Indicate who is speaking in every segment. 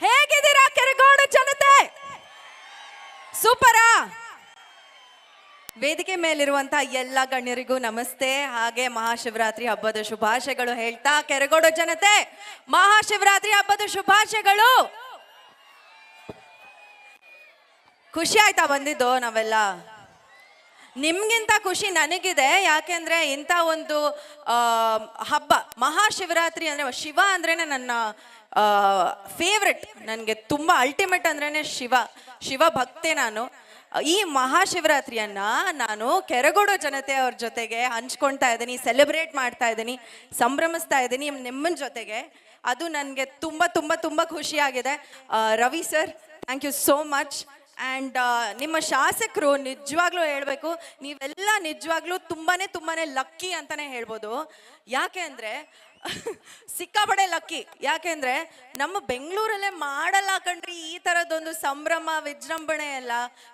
Speaker 1: ಹೇಗಿದ್ದೀರಾ ಕೆರಗೋಡು ಜನತೆ? ಸೂಪರಾ? ವೇದಿಕೆ ಮೇಲಿರುವಂತಹ ಎಲ್ಲ ಗಣ್ಯರಿಗೂ ನಮಸ್ತೆ. ಹಾಗೆ ಮಹಾಶಿವರಾತ್ರಿ ಹಬ್ಬದ ಶುಭಾಶಯಗಳು ಹೇಳ್ತಾ ಕೆರಗೋಡು ಜನತೆ. ಮಹಾಶಿವರಾತ್ರಿ ಹಬ್ಬದ ಶುಭಾಶಯಗಳು. ಖುಷಿ ಆಯ್ತಾ ಬಂದಿದ್ದು ನಾವೆಲ್ಲ? ನಿಮ್ಗಿಂತ ಖುಷಿ ನನಗಿದೆ. ಯಾಕೆಂದ್ರೆ ಇಂಥ ಒಂದು ಹಬ್ಬ, ಮಹಾಶಿವರಾತ್ರಿ ಅಂದ್ರೆ ಶಿವ ಅಂದ್ರೇನೆ ನನ್ನ ಫೇವ್ರೆಟ್ ನನಗೆ ತುಂಬ ಅಲ್ಟಿಮೇಟ್ ಅಂದ್ರೇನೆ ಶಿವ ಶಿವ ಭಕ್ತೆ ನಾನು. ಈ ಮಹಾಶಿವರಾತ್ರಿಯನ್ನ ನಾನು ಕೆರಗೋಡು ಜನತೆ ಅವ್ರ ಜೊತೆಗೆ ಹಂಚ್ಕೊಳ್ತಾ ಇದ್ದೀನಿ ಸೆಲೆಬ್ರೇಟ್ ಮಾಡ್ತಾ ಇದ್ದೀನಿ, ಸಂಭ್ರಮಿಸ್ತಾ ಇದ್ದೀನಿ ನಿಮ್ಮನ ಜೊತೆಗೆ. ಅದು ನನಗೆ ತುಂಬ ತುಂಬ ತುಂಬ ಖುಷಿಯಾಗಿದೆ Ravi sir thank you so much and ನಿಮ್ಮ ಶಾಸಕರು ನಿಜವಾಗ್ಲೂ ಹೇಳಬೇಕು, ನೀವೆಲ್ಲ ನಿಜವಾಗ್ಲೂ ತುಂಬಾ ತುಂಬಾ ಲಕ್ಕಿ ಅಂತಲೇ ಹೇಳ್ಬೋದು. ಯಾಕೆ ಅಂದರೆ ಸಿಕ್ಕಾಪಡೆ ಲಕ್ಕಿ ಯಾಕೆಂದ್ರೆ ನಮ್ಮ ಬೆಂಗಳೂರಲ್ಲೇ ಮಾಡಲ್ಲ ಕಣ್ರಿ, ಈ ಥರದ್ದೊಂದು ಸಂಭ್ರಮ, ವಿಜೃಂಭಣೆ ಎಲ್ಲ.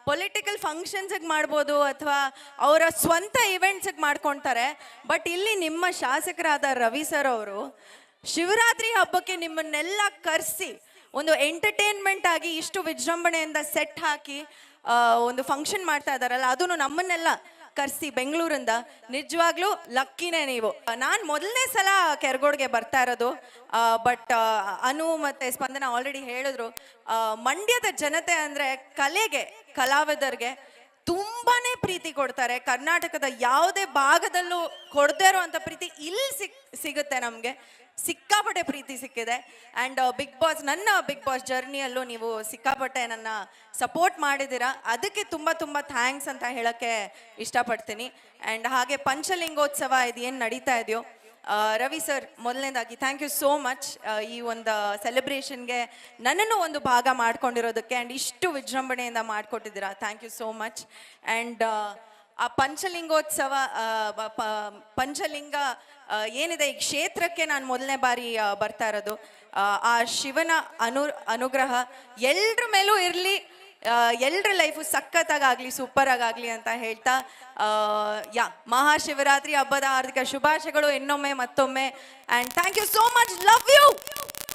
Speaker 1: ಪೊಲಿಟಿಕಲ್ ಫಂಕ್ಷನ್ಸಿಗೆ ಮಾಡ್ಬೋದು ಅಥವಾ ಅವರ ಸ್ವಂತ ಇವೆಂಟ್ಸಿಗೆ ಮಾಡ್ಕೊತಾರೆ. ಬಟ್ ಇಲ್ಲಿ ನಿಮ್ಮ ಶಾಸಕರಾದ ರವಿ ಸರ್ ಅವರು, ಶಿವರಾತ್ರಿ ಹಬ್ಬಕ್ಕೆ ನಿಮ್ಮನ್ನೆಲ್ಲ ಕರೆಸಿ ಒಂದು ಎಂಟರ್ಟೈನ್ಮೆಂಟ್ ಆಗಿ ಇಷ್ಟು ವಿಜೃಂಭಣೆಯಿಂದ ಸೆಟ್ ಹಾಕಿ ಒಂದು ಫಂಕ್ಷನ್ ಮಾಡ್ತಾ ಇದ್ದಾರಲ್ಲ ಅದನ್ನು ನಮ್ಮನ್ನೆಲ್ಲ ಕರೆಸಿ ಬೆಂಗಳೂರಿಂದ. ನಿಜವಾಗ್ಲೂ ಲಕ್ಕಿನೇ ನೀವು. ನಾನು ಮೊದಲನೇ ಸಲ ಕೆರಗೋಡ್ಗೆ ಬರ್ತಾ ಇರೋದು ಬಟ್ ಅನು ಮತ್ತೆ ಸ್ಪಂದನ ಆಲ್ರೆಡಿ ಹೇಳಿದ್ರು. ಮಂಡ್ಯದ ಜನತೆ ಅಂದ್ರೆ ಕಲೆಗೆ, ಕಲಾವಿದರಿಗೆ ಪ್ರೀತಿ ಕೊಡ್ತಾರೆ. ಕರ್ನಾಟಕದ ಯಾವುದೇ ಭಾಗದಲ್ಲೂ ಕೊಡದೇ ಇರುವಂತ ಪ್ರೀತಿ ಇಲ್ಲಿ ಸಿಕ್, ಸಿಗುತ್ತೆ ನಮಗೆ. ಸಿಕ್ಕಾಪಟ್ಟೆ ಪ್ರೀತಿ ಸಿಕ್ಕಿದೆ. ಆ್ಯಂಡ್ ಬಿಗ್ ಬಾಸ್ ನನ್ನ ಬಿಗ್ ಬಾಸ್ ಜರ್ನಿಯಲ್ಲೂ ನೀವು ಸಿಕ್ಕಾಪಟ್ಟೆ ನನ್ನ ಸಪೋರ್ಟ್ ಮಾಡಿದ್ದೀರಾ. ಅದಕ್ಕೆ ತುಂಬ ತುಂಬ ಥ್ಯಾಂಕ್ಸ್ ಅಂತ ಹೇಳೋಕ್ಕೆ ಇಷ್ಟಪಡ್ತೀನಿ. ಆ್ಯಂಡ್ ಹಾಗೆ ಪಂಚಲಿಂಗೋತ್ಸವ ಇದೇನು ನಡೀತಾ ಇದೆಯೋ ರವಿ ಸರ್, ಮೊದಲನೇದಾಗಿ ಥ್ಯಾಂಕ್ ಯು ಸೋ ಮಚ್ ಈ ಒಂದು ಸೆಲೆಬ್ರೇಷನ್ಗೆ ನನ್ನನ್ನು ಒಂದು ಭಾಗ ಮಾಡ್ಕೊಂಡಿರೋದಕ್ಕೆ ಆ್ಯಂಡ್ ಇಷ್ಟು ವಿಜೃಂಭಣೆಯಿಂದ ಮಾಡಿಕೊಟ್ಟಿದ್ದೀರಾ. Thank you so much and ಆ ಪಂಚಲಿಂಗೋತ್ಸವ ಪಂಚಲಿಂಗ ಏನಿದೆ, ಈ ಕ್ಷೇತ್ರಕ್ಕೆ ನಾನು ಮೊದಲನೇ ಬಾರಿ ಬರ್ತಾ ಇರೋದು. ಆ ಶಿವನ ಅನು, ಅನುಗ್ರಹ ಎಲ್ಲರ ಮೇಲೂ ಇರಲಿ. ಎಲ್ರ ಲೈಫು ಸಖತ್ತಾಗಲಿ ಸೂಪರ್ ಆಗಾಗ್ಲಿ ಅಂತ ಹೇಳ್ತಾ ಯಾ, ಮಹಾಶಿವರಾತ್ರಿ ಹಬ್ಬದ ಹಾರ್ದಿಕ ಶುಭಾಶಯಗಳು ಇನ್ನೊಮ್ಮೆ ಮತ್ತೊಮ್ಮೆ. And thank you so much love you